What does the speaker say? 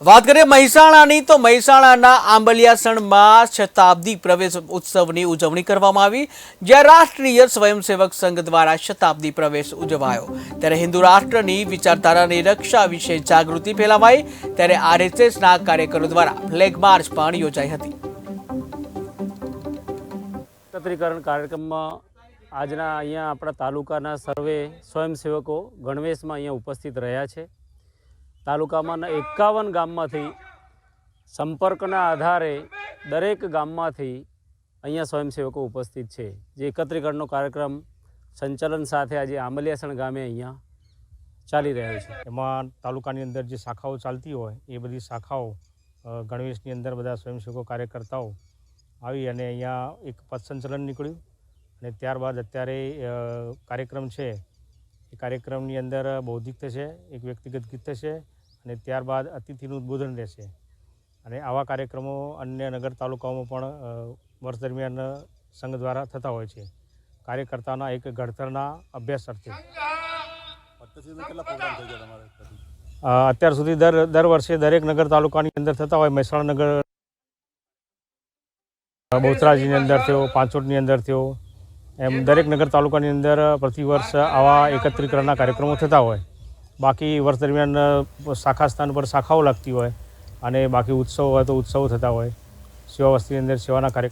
વાત કરીએ મહેસાણાની, તો મહેસાણાના આંબલિયાસણમાં શતાબ્દી પ્રવેશ ઉત્સવની ઉજવણી કરવામાં આવી, જ્યાં રાષ્ટ્રીય સ્વયંસેવક સંઘ દ્વારા શતાબ્દી પ્રવેશ ઉજવાયો. ત્યારે હિન્દુ રાષ્ટ્રની વિચારધારાની રક્ષા વિશે જાગૃતિ ફેલાવાઈ, ત્યારે આરએસએસના કાર્યકરો દ્વારા ફ્લેગ માર્ચ પણ યોજાઈ હતી. એકત્રીકરણ કાર્યક્રમમાં આજના અહીંયા આપણા તાલુકાના સર્વે સ્વયંસેવકો ગણવેશમાં અહીંયા ઉપસ્થિત રહ્યા છે. તાલુકામાં એકાવન ગામમાંથી સંપર્કના આધારે દરેક ગામમાંથી અહીંયા સ્વયંસેવકો ઉપસ્થિત છે. જે એકત્રીકરણનો કાર્યક્રમ સંચાલન સાથે આજે આંબલિયાસણ ગામે અહીંયા ચાલી રહ્યો છે. એમાં તાલુકાની અંદર જે શાખાઓ ચાલતી હોય, એ બધી શાખાઓ ગણવેશની અંદર બધા સ્વયંસેવકો કાર્યકર્તાઓ આવી અને અહીંયા એક પથસંચલન નીકળ્યું અને ત્યારબાદ અત્યારે કાર્યક્રમ છે એ કાર્યક્રમની અંદર બૌદ્ધિક થશે એક વ્યક્તિગત ગીત થશે અને ત્યારબાદ અતિથિનું ઉદ્બોધન રહેશે. અને આવા કાર્યક્રમો અન્ય નગર તાલુકાઓમાં પણ વર્ષ દરમિયાન સંઘ દ્વારા થતા હોય છે. કાર્યકર્તાના એક ઘડતરના અભ્યાસ અર્થે. અત્યાર સુધી દર દર વર્ષે દરેક નગર તાલુકાની અંદર થતા હોય. મહેસાણા નગર બહુચરાજીની અંદર થયો પાંચોટની અંદર થયો એમ દરેક નગર તાલુકાની અંદર પ્રતિ વર્ષ આવા એકત્રીકરણના કાર્યક્રમો થતા હોય. બાકી વર્ષ દરમિયાન શાખા સ્થાન પર શાખાઓ લાગતી હોય અને બાકી ઉત્સવ હોય તો ઉત્સવો થતા હોય. સેવા વસ્તીની અંદર સેવાના કાર્ય